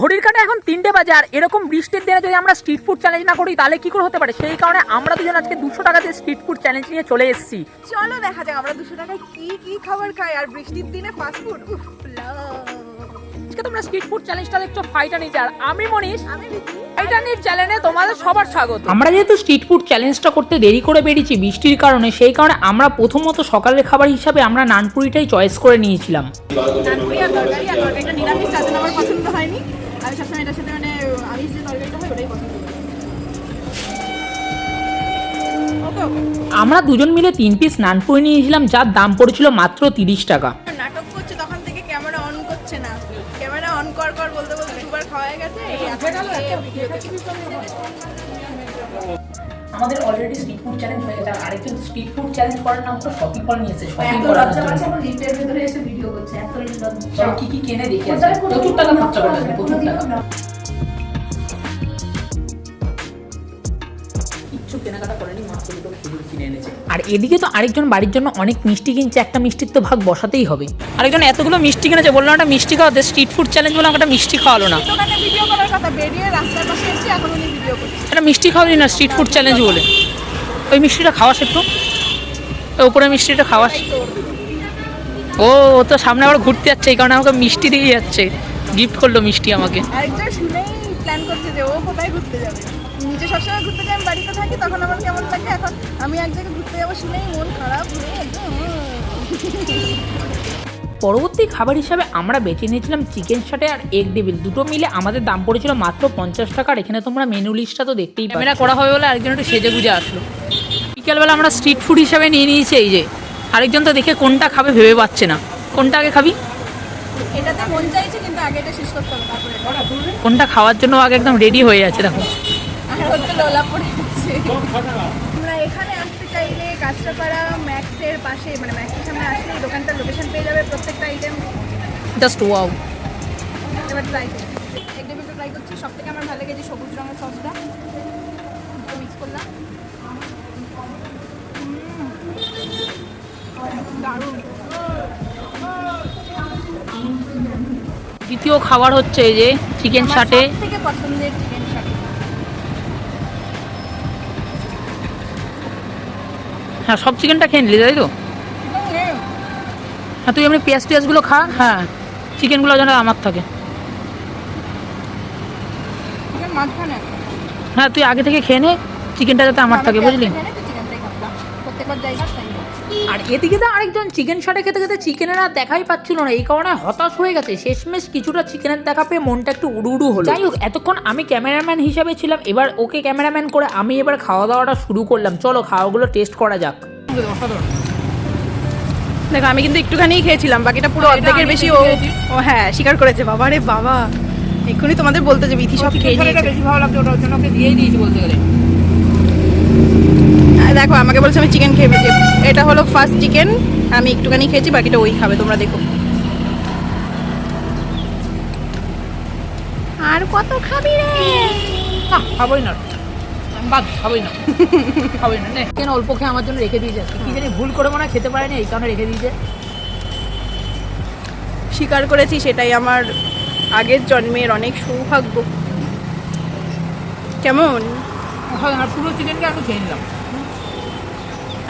ঘড়ির কাটা এখন তিনটে বাজে আর এরকম বৃষ্টির দিনে যদি আমরা স্ট্রিট ফুড চ্যালেঞ্জ না করি তাহলে কি করে হতে পারে? সেই কারণে আমরা দুজন আজকে দুশো টাকাতে স্ট্রিট ফুড চ্যালেঞ্জ নিয়ে চলে এসেছি। চলো দেখা যাক আমরা দুশো টাকায় কি কি খাবার খাই আর বৃষ্টির দিনে ফাস্ট ফুড আজকে তোমরা স্ট্রিট ফুড চ্যালেঞ্জটা দেখছ ফাইটার নিচে আর আমি মনীষ। আমি টাইটানিক চ্যানেলে তোমাদের সবার স্বাগত। আমরা যেহেতু স্ট্রিট ফুড চ্যালেঞ্জটা করতে দেরি করে বেরিয়েছি বৃষ্টির কারণে সেই কারণে আমরা প্রথমত সকালের খাবার হিসাবে আমরা নানপুরিটাই চয়েস করে নিয়েছিলাম। নানপুরি আর তরকারি আর তরকারিটা নিরামিষ যাতে আমার পছন্দ হয়নি। আমি সবসময় এটার সাথে মানে আমি যে তরকারিটা হয় ওটাই পছন্দ করি। আমরা দুজন মিলে তিন পিস নান নানপুরি নিয়েছিলাম যার দাম পড়েছিল মাত্র তিরিশ টাকা। নাটক করছে তখন থেকে ক্যামেরা অন করছে না। ক্যামেরা অন কর কর বলতে বলতে দুবার খাওয়া হয়ে গেছে আমাদের অলরেডি স্ট্রিট ফুড চ্যালেঞ্জ হয়ে গেছে। আর আরেকজন স্ট্রিট ফুড চ্যালেঞ্জ করার নাম তো শপিং ফল নিয়েছে শপিং এত করার লজ্জা জন্য। পাচ্ছে এখন লিফটের ভিতরে এসে ভিডিও করছে। এত লজ্জা কি কি কিনে দেখি প্রচুর টাকা খরচা করে প্রচুর টাকা। কিনে এনেছে। আর এদিকে তো আরেকজন বাড়ির জন্য অনেক মিষ্টি কিনছে একটা মিষ্টির তো ভাগ বসাতেই হবে। আরেকজন এতগুলো মিষ্টি কিনেছে বললাম একটা মিষ্টি খাওয়াতে স্ট্রিট ফুড চ্যালেঞ্জ বলে একটা মিষ্টি খাওয়ালো না। দোকানে ভিডিও করার কথা বেরিয়ে রাস্তার পাশে এসেছি এখন উনি ভিডিও করছে। একটা মিষ্টি খাওয়ালি না স্ট্রিট ফুড চ্যালেঞ্জ বলে। ওই মিষ্টিটা খাওয়াস একটু ওই উপরে মিষ্টিটা খাওয়াস ও ও তো সামনে আবার ঘুরতে যাচ্ছে এই কারণে আমাকে মিষ্টি দিয়ে যাচ্ছে। গিফট করল মিষ্টি আমাকে। আরেকজন শুনেই প্ল্যান করছে যে ও কোথায় ঘুরতে যাবে। নিজে সবসময় ঘুরতে যাই আমি বাড়িতে থাকি তখন আমার কেমন লাগে? এখন আমি এক জায়গায় ঘুরতে যাব শুনেই মন খারাপ হয়ে একদম, পরবর্তী খাবার হিসাবে আমরা বেছে নিয়েছিলাম চিকেন শাটে আর এগ ডেভিল দুটো মিলে আমাদের দাম পড়েছিল মাত্র পঞ্চাশ টাকার এখানে তোমরা মেনু লিস্টটা তো দেখতেই ক্যামেরা করা হবে বলে আরেকজন একটু সেজে গুজে আসলো। বিকেলবেলা আমরা স্ট্রিট ফুড হিসাবে নিয়ে নিয়েছি এই যে। আরেকজন তো দেখে কোনটা খাবে ভেবে পাচ্ছে না। কোনটা আগে খাবি? এটাতে মন চাইছে কিন্তু আগে এটা শেষ করতে হবে কোনটা খাওয়ার জন্য আগে একদম রেডি হয়ে আছে দেখো। লোলা পড়ে আমরা এখানে আসতে চাইলে কাঁচরাপাড়া ম্যাক্সের পাশে মানে ম্যাক্সের সামনে আসলে দোকানটার লোকেশন পেয়ে যাবে প্রত্যেকটা আইটেম জাস্ট ওয়াও এবার ট্রাই করি এক ডেবিটা ট্রাই করছি। সব থেকে আমার ভালো লেগেছে সবুজ রঙের সসটা। মিক্স করলাম। দারুণ। দ্বিতীয় খাবার হচ্ছে এই যে চিকেন শাটে সবথেকে পছন্দের চিকেন শাটে হ্যাঁ সব চিকেনটা খেয়ে নিলি তাই তো? হ্যাঁ তুই এমনি পেঁয়াজ টিয়াজগুলো খা হ্যাঁ চিকেনগুলো যেন আমার থাকে। হ্যাঁ তুই আগে থেকে খেয়ে নে চিকেনটা যাতে আমার থাকে বুঝলি? আর এদিকে তো আরেকজন চিকেন শাটে খেতে খেতে চিকেনের আর দেখাই পাচ্ছিল না এই কারণে হতাশ হয়ে গেছে। শেষমেশ কিছুটা চিকেনের দেখা পেয়ে মনটা একটু উড়ু উড়ু হলো। যাই হোক এতক্ষণ আমি ক্যামেরাম্যান হিসাবে ছিলাম এবার ওকে ক্যামেরাম্যান করে আমি এবার খাওয়া দাওয়াটা শুরু করলাম। চলো খাওয়াগুলো টেস্ট করা যাক। দেখো আমি কিন্তু একটুখানি খেয়েছিলাম বাকিটা পুরো অর্ধেকের বেশি ও ও হ্যাঁ স্বীকার করেছে বাবা রে বাবা। এক্ষুনি তোমাদের বলতে যে বিথি সব খেয়ে নিয়েছে। বেশি ভালো লাগছে ওটার জন্য ওকে দিয়েই দিয়েছি বলতে গেলে। দেখো আমাকে বলছে আমি চিকেন খেয়ে ফেলেছি। এটা হলো ফার্স্ট চিকেন আমি একটুখানি খেয়েছি বাকিটা ওই খাবে তোমরা দেখো। আর কত খাবি রে? না খাবোই না। বাদ খাবোই না। খাবোই না কেন অল্প খেয়ে আমার জন্য রেখে দিয়েছে। আজকে। কি জানি ভুল করে মনে হয় খেতে পারেনি এই কারণে রেখে দিয়েছে। স্বীকার করেছি সেটাই আমার আগের জন্মের অনেক সৌভাগ্য। কেমন? হয় আর পুরো চিকেনকে আমি খেয়ে নিলাম।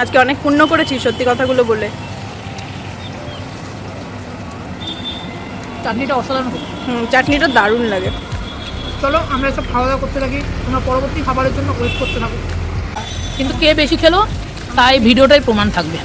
আজকে অনেক পুণ্য করেছি সত্যি কথাগুলো বলে। চাটনিটা অসাধারণ হুম চাটনিটা দারুণ লাগে। চলো আমরা সব খাওয়া দাওয়া করতে থাকি। তোমরা পরবর্তী খাবারের জন্য ওয়েট করতে থাকো। কিন্তু কে বেশি খেলো তাই ভিডিওটাই প্রমাণ থাকবে।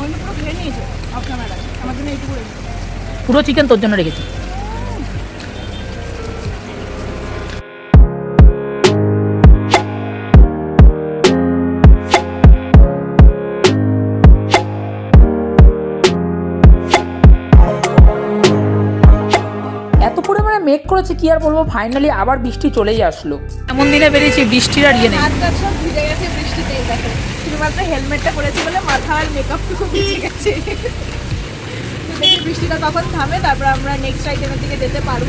আমি পুরো খেয়ে নিয়েছে অফ ক্যামেরা আমার জন্য এইটুকু রেখেছে। পুরো চিকেন তোর জন্য রেখেছি। মেঘ করেছে কি আর বলব? ফাইনালি আবার বৃষ্টি চলেই আসলো। এমন দিনে বেরিয়েছি বৃষ্টির আর ইয়ে নেই। সব ভিজে গেছে বৃষ্টিতে দেখো। শুধুমাত্র হেলমেটটা পরেছি বলে মাথা আর মেকআপটুকু ভিজে গেছে। দেখি বৃষ্টিটা কখন থামে তারপর আমরা নেক্সট আইটেমের দিকে যেতে পারব।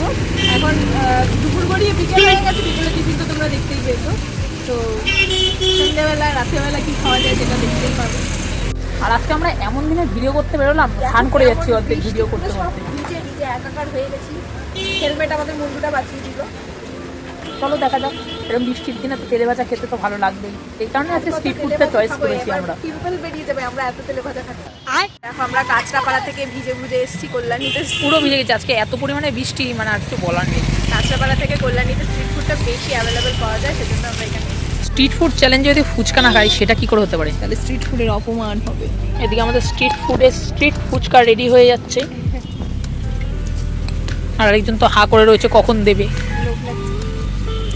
এখন আহ, দুপুর গড়িয়ে বিকেল হয়ে গেছে টিফিন তো তোমরা দেখতেই পেয়েছ। তো সন্ধ্যেবেলা রাত্রেবেলা কি খাওয়া যায় সেটা দেখতেই পারব। আর আজকে আমরা এমন দিনে ভিডিও করতে বেরোলাম স্নান করে যাচ্ছি অর্ধেক ভিডিও করতে সব করতে একাকার হয়ে গেছি। হেলমেট আমাদের মুন্ডুটা বাঁচিয়ে দিল। চলো দেখা যাক এরকম বৃষ্টির দিনে তো তেলে ভাজা খেতে তো ভালো লাগবেই। এই কারণে আজকে স্ট্রিট ফুডটা চয়েস করেছি আমরা। পিম্পল বেরিয়ে যাবে? আমরা এত তেলে ভাজা খাচ্ছি। দেখো আমরা কাঁচরাপাড়া থেকে ভিজে ভিজে এসেছি কল্যাণীতে পুরো ভিজে গেছে। আজকে এত পরিমাণে বৃষ্টি মানে আর কিছু বলার নেই। কাঁচরাপাড়া থেকে কল্যাণীতে স্ট্রিট ফুডটা বেশি অ্যাভেলেবেল পাওয়া যায় সেজন্য আমরা এখানে এসেছি। স্ট্রিট ফুড চ্যালেঞ্জে যদি ফুচকা না খাই সেটা কি করে হতে পারে? তাহলে স্ট্রিট ফুডের অপমান হবে। এদিকে আমাদের স্ট্রিট ফুডে স্ট্রিট ফুচকা রেডি হয়ে যাচ্ছে। আর আরেকজন তো হা করে রয়েছে কখন দেবে?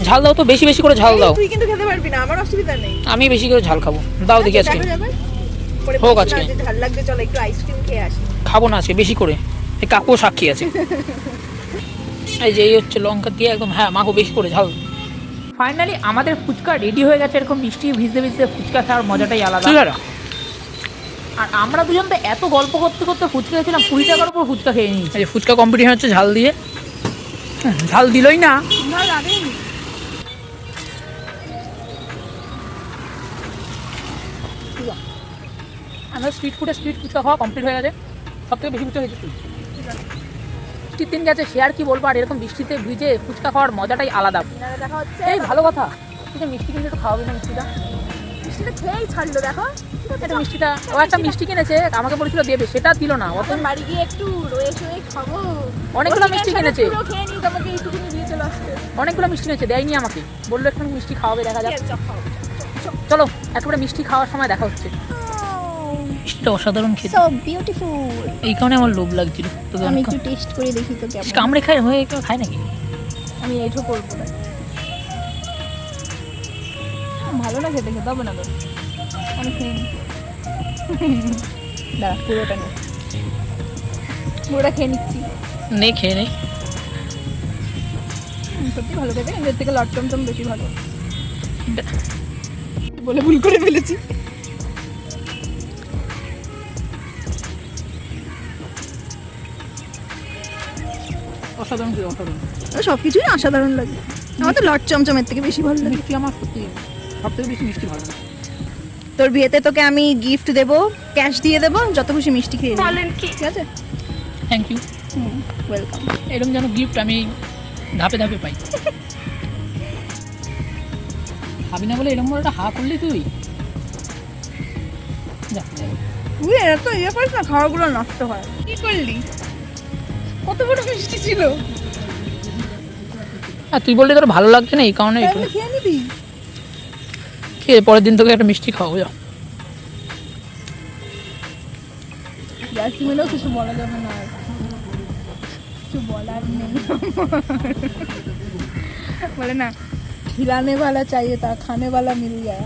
ঝাল দাও তো বেশি বেশি করে ঝাল দাও। তুই কিন্তু খেতে পারবি না আমার অসুবিধা নেই। আমি বেশি করে ঝাল খাব। দাও দেখি আজকে। যাবে। পরে হোক না আজকে। ঝাল লাগছে চলো একটু আইসক্রিম খেয়ে আসি। খাব না আজকে বেশি করে। এই কাকুও সাক্ষী আছে। এই যে এই হচ্ছে লঙ্কা দিয়ে একদম হ্যাঁ মাখো বেশি করে ঝাল। ফাইনালি আমাদের ফুচকা রেডি হয়ে গেছে এরকম মিষ্টি ভিজতে ভিজতে ফুচকা খাওয়ার মজাটাই আলাদা। আর আমরা দুজন তো এত গল্প করতে করতে ফুচকা খেয়েছিলাম কুড়ি টাকার উপর ফুচকা খেয়ে নিয়েছি। এই ফুচকা কম্পিটিশন হচ্ছে ঝাল দিয়ে। হুম, ঝাল দিলই না। আমরা স্ট্রিট ফুডে স্ট্রিট ফুচকা খাওয়া কমপ্লিট হয়ে গেছে। সব থেকে বেশি ফুচকা খেয়েছি। বৃষ্টির দিন গেছে সে আর কি বলব আর এরকম বৃষ্টিতে ভিজে ফুচকা খাওয়ার মজাটাই আলাদা। দেখা হচ্ছে। এই ভালো কথা। তুই মিষ্টি কিনলে একটু খাওয়াবি না মিষ্টিটা। মিষ্টিটা খেয়েই ছাড়লো দেখো? একটা মিষ্টিটা ও একটা মিষ্টি কিনেছে আমাকে বলেছিল দেবে সেটা দিল না অত বাড়ি গিয়ে একটু রয়ে শয়ে খাব। অনেকগুলো মিষ্টি কিনেছে। পুরো খেয়ে নিই তোমাকে এইটুকুনি দিয়ে চলে আসতে। অনেকগুলো মিষ্টি দেয়নি আমাকে। বলল একটু মিষ্টি খাওয়াবে দেখা যাক। চল একেবারে মিষ্টি খাওয়ার সময় দেখা হচ্ছে। মিষ্টিটা অসাধারণ খেতে। সো বিউটিফুল এই কারণে আমার লোভ লাগছিল। আমি একটু টেস্ট করে দেখি তো কেমন। কামড়ে খায় হয়ে কেউ খায় নাকি? আমি এইটা করব। না ভালো না খেতে? খেতে হবে না তো আমি খেয়ে দাঁড়া পুরোটা নে। পুরোটা খেয়ে নিচ্ছি। নে খেয়ে নে। সত্যি ভালো খেতে এদের থেকে বেশি ভালো। বলে ভুল করে ফেলেছি। অসাধারণ অসাধারণ। সব কিছুই অসাধারণ লাগে। আমার তো লট চমচমের থেকে বেশি ভালো লাগে। আমার সত্যি। সব থেকে বেশি মিষ্টি ভালো লাগে। তোর বিয়েতে তোকে আমি গিফট দেবো ক্যাশ দিয়ে দেবো যত খুশি মিষ্টি খেয়ে নিবি। ঠিক আছে? থ্যাংক ইউ ওয়েলকাম এরকম যেন গিফট আমি ধাপে ধাপে পাই। খাবি না বলে এরকম একটা হা করলি তুই? যা। তুই এত ইয়ে করিস না খাওয়াগুলো নষ্ট হয়। কি করলি? কত বড় মিষ্টি ছিল। আর তুই বললি তোর ভালো লাগছে না এই কারণে খেয়ে নিবি। খেয়ে পরের দিন তোকে একটা মিষ্টি খাওয়াবো যা জাসমিনেও কিছু বলা যাবে না আর। কিছু বলার নেই বলে না खिलाने वाला चाहिए था खाने वाला मिल गया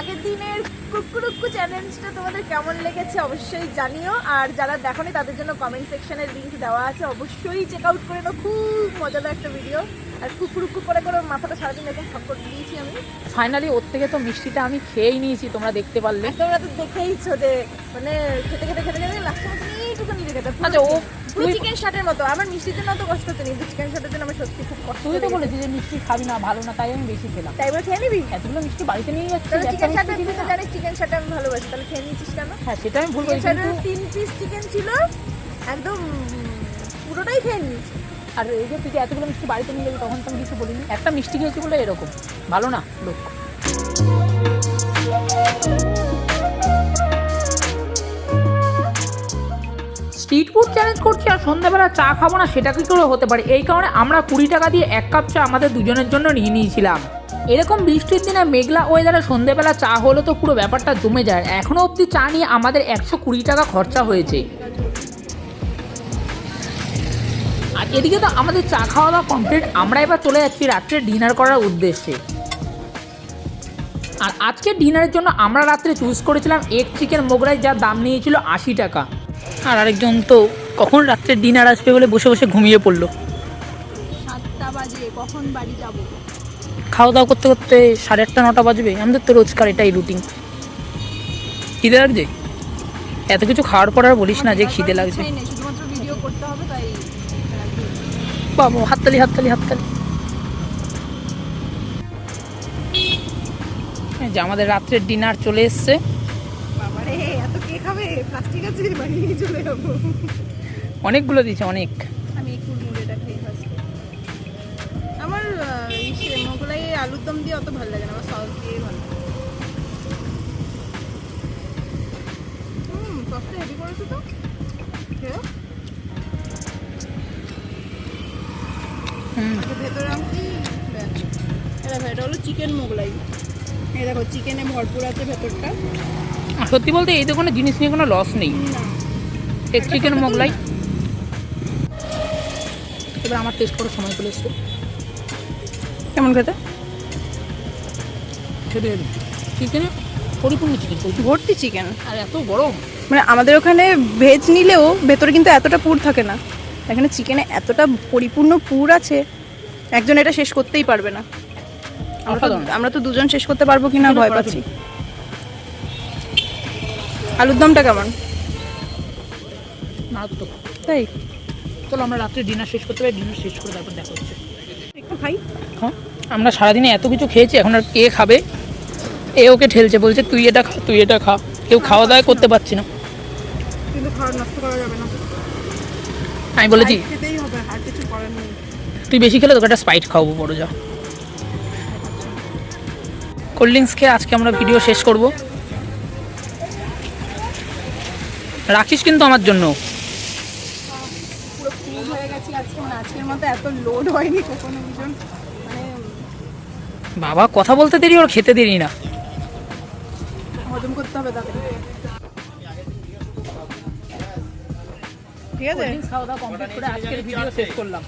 আগের দিনের কুকুরুক্কু চ্যালেঞ্জটা তোমাদের কেমন লেগেছে অবশ্যই জানিও। আর যারা দেখোনি তাদের জন্য কমেন্ট সেকশনের লিংক দেওয়া আছে। অবশ্যই চেক আউট করে নাও খুব মজাদার একটা ভিডিও আর কুকুরুক্কু করে করে মাথাটা সারাদিন এরকম ঠক্কর দিয়েছি আমি। ফাইনালি ওর থেকে তো মিষ্টিটা আমি খেয়েই নিয়েছি তোমরা দেখতে পারলে। তোমরা তো দেখেইছো যে মানে খেতে খেতে খেতে খেতে লাস্টে এইটুকু নিজে খেতে আচ্ছা, ও পুরো চিকেন শার্টের মতো। আমার মিষ্টির জন্য তো কষ্ট হতো কিন্তু চিকেন শার্টের জন্য আমার সত্যি খুব কষ্ট তুই তো বলেছিস যে মিষ্টি খাবি না ভালো না তাই আমি বেশি খেলাম। তাই বলে খেয়ে নিবি? এতগুলো মিষ্টি বাড়িতে নিয়ে যাচ্ছি তাহলে একটা চিকেন মিষ্টি শার্টের তুই তো জানিস চিকেন শার্ট আমি ভালোবাসি তাহলে খেয়ে কেন? হ্যাঁ সেটা আমি ভুল করেছি কিন্তু তিন পিস চিকেন ছিল একদম পুরোটাই খেয়ে নিয়েছি। আর এই যে তুই এতগুলো মিষ্টি বাড়িতে নিয়ে যাবি তখন তো আমি কিছু বলিনি। একটা মিষ্টি খেয়েছি বলে এরকম ভালো না লোক। স্ট্রিট ফুড চ্যালেঞ্জ করছি আর সন্ধ্যাবেলা চা খাব না, সেটা কি করে হতে পারে? এই কারণে আমরা কুড়ি টাকা দিয়ে এক কাপ চা আমাদের দুজনের জন্য নিয়ে নিয়েছিলাম। এরকম বৃষ্টির দিনে মেঘলা ওয়েদারে সন্ধ্যেবেলা চা হলে তো পুরো ব্যাপারটা জমে যায়। এখনও অবধি চা নিয়ে আমাদের একশো কুড়ি টাকা খরচা হয়েছে। আর এদিকে তো আমাদের চা খাওয়া দাওয়া কমপ্লিট আমরা এবার চলে যাচ্ছি রাত্রে ডিনার করার উদ্দেশ্যে। আর আজকে ডিনারের জন্য আমরা রাত্রে চুজ করেছিলাম এক চিকেন মোগরাই, যার দাম নিয়েছিল আশি টাকা। আর আরেকজন তো কখন রাত্রে ডিনার আসবে বলে বসে বসে ঘুমিয়ে পড়ল। সাতটা বাজে কখন বাড়ি যাব? খাওয়া দাওয়া করতে করতে সাড়ে আটটা নটা বাজবে। আমাদের তো রোজকার এটাই রুটিন খিদে লাগছে? এত কিছু খাওয়ার পর আর বলিস না যে খিদে লাগছে। বাবা হাততালি হাততালি হাততালি। যে আমাদের রাত্রের ডিনার চলে এসছে। খাবে প্লাস্টিক আছে বাড়ি নিয়ে চলে যাব। অনেকগুলো দিয়েছে অনেক। আমি এই কুড়মুড়েটা খেয়ে ফার্স্ট আমার মোগলাই আলুর দম দিয়ে অত ভালো লাগে না আমার সস দিয়ে ভালো লাগে। হুম সসটা হেভি করেছ তো? আচ্ছা ভেতরে আমি কি ব্যাস। এটা হলো চিকেন মোগলাই। এই দেখো চিকেনে ভরপুর আছে ভেতরটা। সত্যি বলতে এই দোকানে জিনিস নিয়ে কোনো লস নেই। এক চিকেন মোগলাই এবার আমার টেস্ট করার সময় চলে এসছে। কেমন খেতে? খেতে চিকেনে পরিপূর্ণ চিকেন ভর্তি চিকেন আর এত গরম। মানে আমাদের ওখানে ভেজ নিলেও ভেতরে কিন্তু এতটা পুর থাকে না। এখানে চিকেনে এতটা পরিপূর্ণ পুর আছে একজন এটা শেষ করতেই পারবে না। আমরা তো দুজন শেষ করতে পারব কিনা ভয় পাচ্ছি। আলুর দমটা কেমন? মারাত্মক তাই? চলো আমরা রাত্রে ডিনার শেষ করতে পারি ডিনার শেষ করে তারপর দেখা হচ্ছে। একটু খাই। হ্যাঁ? আমরা সারাদিনে এত কিছু খেয়েছি এখন আর কে খাবে? এ ওকে ঠেলছে বলছে তুই এটা খা তুই এটা খা। কেউ খাওয়া দাওয়া করতে পারছি না। কিন্তু খাওয়া নষ্ট করা যাবে না। আমি বলেছি আর কিছু তুই বেশি খেলে তোকে একটা স্পাইট খাওয়াবো বড় যা। কোল্ড ড্রিঙ্কস খেয়ে আজকে আমরা ভিডিও শেষ করব। রাখিস কিন্তু আমার জন্য। পুরো ফুল হয়ে গেছি আজকে। মানে আজকের মতো এত লোড হয়নি কখনো ভীষণ মানে বাবা কথা বলতে দেরি ওর খেতে দেরি না। হজম করতে হবে তাদের। ঠিক আছে? খাওয়া দাওয়া কমপ্লিট করে আজকের ভিডিও শেষ করলাম।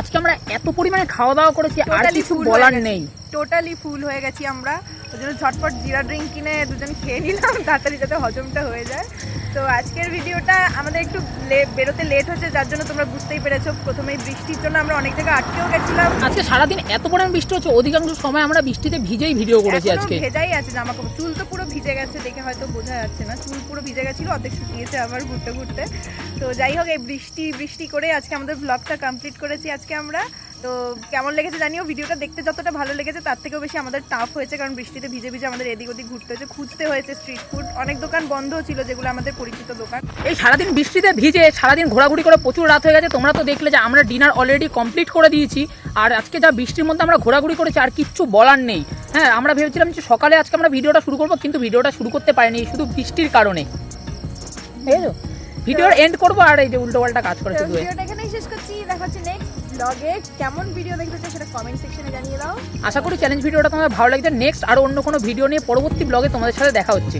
আজকে আমরা এত পরিমাণে খাওয়া দাওয়া করেছি আর কিছু বলার নেই। টোটালি ফুল হয়ে গেছি আমরা। ওই জন্য ঝটপট জিরা ড্রিঙ্ক কিনে দুজন খেয়ে নিলাম। তাড়াতাড়ি যাতে হজমটা হয়ে যায়। তো আজকের ভিডিওটা আমাদের একটু লে- বেরোতে লেট হচ্ছে যার জন্য তোমরা বুঝতেই পেরেছ। প্রথমেই বৃষ্টির জন্য আমরা অনেক জায়গায় আটকেও গেছিলাম। আজকে সারাদিন এত পরিমাণ বৃষ্টি হচ্ছে অধিকাংশ সময় আমরা বৃষ্টিতে ভিজেই ভিডিও করেছি আজকে। ভেজাই আছে জামা কাপড় চুল তো পুরো ভিজে গেছে দেখে হয়তো বোঝা যাচ্ছে না। চুল পুরো ভিজে গেছিল অর্ধেক শুকিয়েছে আবার ঘুরতে ঘুরতে। তো যাই হোক এই বৃষ্টি বৃষ্টি করে আজকে আমাদের ব্লগটা কমপ্লিট করেছি। আজকে আমরা তো কেমন লেগেছে জানিও? ভিডিওটা দেখতে যতটা ভালো লেগেছে তার থেকেও বেশি আমাদের টাফ হয়েছে কারণ বৃষ্টিতে ভিজে ভিজে আমাদের এদিক ওদিক ঘুরতে হয়েছে খুঁজতে হয়েছে স্ট্রিট ফুড অনেক দোকান বন্ধ ছিল যেগুলো আমাদের পরিচিত দোকান। এই সারাদিন বৃষ্টিতে ভিজে সারাদিন ঘোরাঘুরি করে প্রচুর রাত হয়ে গেছে তোমরা তো দেখলে যে আমরা ডিনার অলরেডি কমপ্লিট করে দিয়েছি আর আজকে যা বৃষ্টির মধ্যে আমরা ঘোরাঘুরি করেছি আর কিচ্ছু বলার নেই। হ্যাঁ আমরা ভেবেছিলাম যে সকালে আজকে আমরা ভিডিওটা শুরু করব কিন্তু ভিডিওটা শুরু করতে পারিনি শুধু বৃষ্টির কারণে। ভিডিওর এন্ড করব আর এই যে উল্টো পাল্টা কাজ করে শুধু ভিডিওটা এখানেই শেষ করছি দেখা হচ্ছে নেক্সট কেমন ভিডিও সেটা কমেন্ট দাও। আশা করি চ্যালেঞ্জ ভিডিওটা তোমাদের ভালো লাগছে। নেক্সট আর অন্য কোনো ভিডিও নিয়ে পরবর্তী ব্লগে তোমাদের সাথে দেখা হচ্ছে।